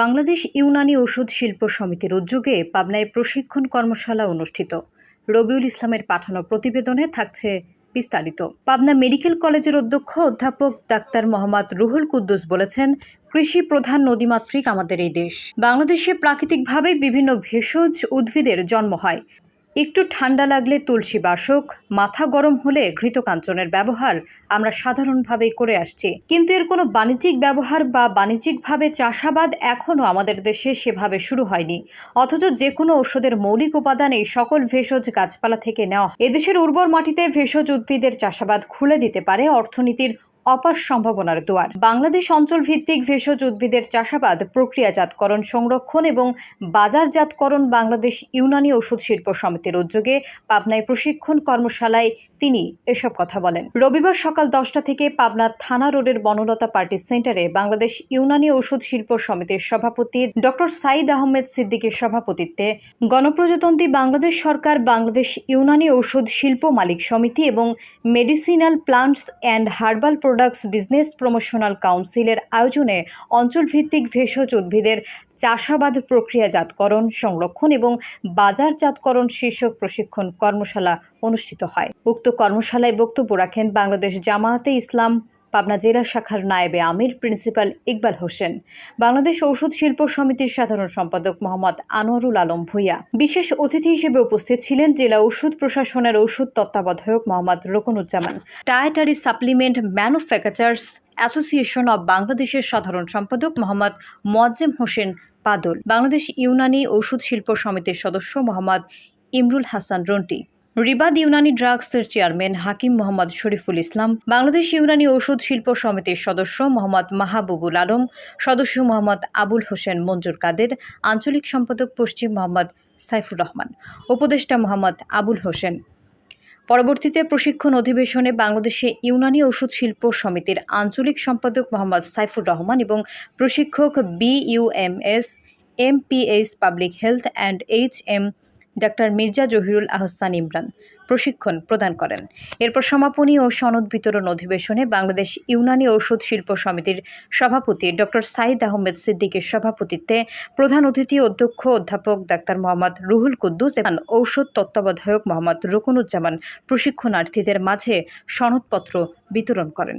বাংলাদেশ ইউনানি ওষুধ শিল্প সমিতির উদ্যোগে পাবনায় প্রশিক্ষণ কর্মশালা অনুষ্ঠিত। রবিউল ইসলামের পাঠানো প্রতিবেদনে থাকছে বিস্তারিত। পাবনা মেডিকেল কলেজের অধ্যক্ষ অধ্যাপক ডাক্তার মোহাম্মদ রুহুল কুদ্দুস বলেছেন, কৃষি প্রধান নদীমাতৃক আমাদের এই দেশ। বাংলাদেশে প্রাকৃতিকভাবে বিভিন্ন ভেষজ উদ্ভিদের জন্ম হয়। একটু ঠান্ডা লাগলে তুলসী বাসক, মাথা গরম হলে ঘৃতকাঞ্চনের ব্যবহার আমরা সাধারণভাবেই করে আসছি। কিন্তু এর কোনো বাণিজ্যিক ব্যবহার বা বাণিজ্যিকভাবে চাষাবাদ এখনও আমাদের দেশে সেভাবে শুরু হয়নি। অথচ যে কোনো ঔষধের মৌলিক উপাদান এই সকল ভেষজ গাছপালা থেকে নেওয়া এদেশের উর্বর মাটিতে ভেষজ উদ্ভিদের চাষাবাদ খুলে দিতে পারে অর্থনীতির অপার সম্ভাবনার দুয়ার। বাংলাদেশ অঞ্চল ভিত্তিক ভেষজ উদ্ভিদের চাষাবাদ, প্রক্রিয়াজাতকরণ, সংরক্ষণ এবং বাজারজাতকরণ বাংলাদেশ ইউনানি ওষুধ শিল্প সমিতির উদ্যোগে পাবনায় প্রশিক্ষণ কর্মশালায় তিনি এসব কথা বলেন। রবিবার সকাল দশটা থেকে পাবনা থানা রোডের বনলতা পার্টি সেন্টারে বাংলাদেশ ইউনানি ওষুধ শিল্প সমিতির সভাপতি ডক্টর সাইদ আহমেদ সিদ্দিকের সভাপতিত্বে গণপ্রজাতন্ত্রী বাংলাদেশ সরকার, বাংলাদেশ ইউনানি ঔষধ শিল্প মালিক সমিতি এবং medicinal plants and herbal products business promotional কাউন্সিলের আয়োজনে অঞ্চলভিত্তিক ভেষজ উদ্ভিদের চাষাবাদ প্রক্রিয়াজাতকরণ, সংরক্ষণ এবং বাজারজাতকরণ শীর্ষক প্রশিক্ষণ কর্মশালা অনুষ্ঠিত হয়। উক্ত কর্মশালায় বক্তব্য রাখেন বাংলাদেশ জামায়াতে ইসলাম পাবনা জেলা শাখার নায়েবে আমির, প্রিন্সিপাল ইকবাল হোসেন। বাংলাদেশ ঔষধ শিল্প সমিতির সাধারণ সম্পাদক মোহাম্মদ আনোয়ারুল আলম ভূঁইয়া। বিশেষ অতিথি হিসেবে উপস্থিত ছিলেন জেলা ঔষধ প্রশাসনের ঔষধ তত্ত্বাবধায়ক Mohammad Rokonuzzaman. Dietary supplement manufacturers association of বাংলাদেশের সাধারণ সম্পাদক মোহাম্মদ মোয়াজ্জেম হোসেন পাদল বাংলাদেশ ইউনানি ঔষধ শিল্প সমিতির সদস্য মোহাম্মদ ইমরুল হাসান রন্টি। রিবাদ ইউনানি ড্রাগসের চেয়ারম্যান হাকিম মোহাম্মদ শরীফুল ইসলাম, বাংলাদেশ ইউনানি ঔষধ শিল্প সমিতির সদস্য মোহাম্মদ মাহাবুবুল আলম, সদস্য মোহাম্মদ আবুল হোসেন মঞ্জুর কাদের, আঞ্চলিক সম্পাদক পশ্চিম মোহাম্মদ সাইফুর রহমান, উপদেষ্টা মোহাম্মদ আবুল হোসেন। পরবর্তীতে প্রশিক্ষণ অধিবেশনে বাংলাদেশে ইউনানি ঔষধ শিল্প সমিতির আঞ্চলিক সম্পাদক মোহাম্মদ সাইফুর রহমান এবং প্রশিক্ষক BUMS MPH public health and H M doctor Mirza Zahirul Ahsan Imran প্রশিক্ষণ প্রদান করেন। এরপর সমাপনী ও সনদ বিতরণ অধিবেশনে বাংলাদেশ ইউনানি ঔষধ শিল্প সমিতির সভাপতি ডক্টর সাইদ আহমেদ সিদ্দিকের সভাপতিত্বে প্রধান অতিথি অধ্যক্ষ অধ্যাপক ডাক্তার মোহাম্মদ রুহুল কুদ্দুস এবং ঔষধ তত্ত্বাবধায়ক মোহাম্মদ রুকনুজ্জামান প্রশিক্ষণার্থীদের মাঝে সনদপত্র বিতরণ করেন।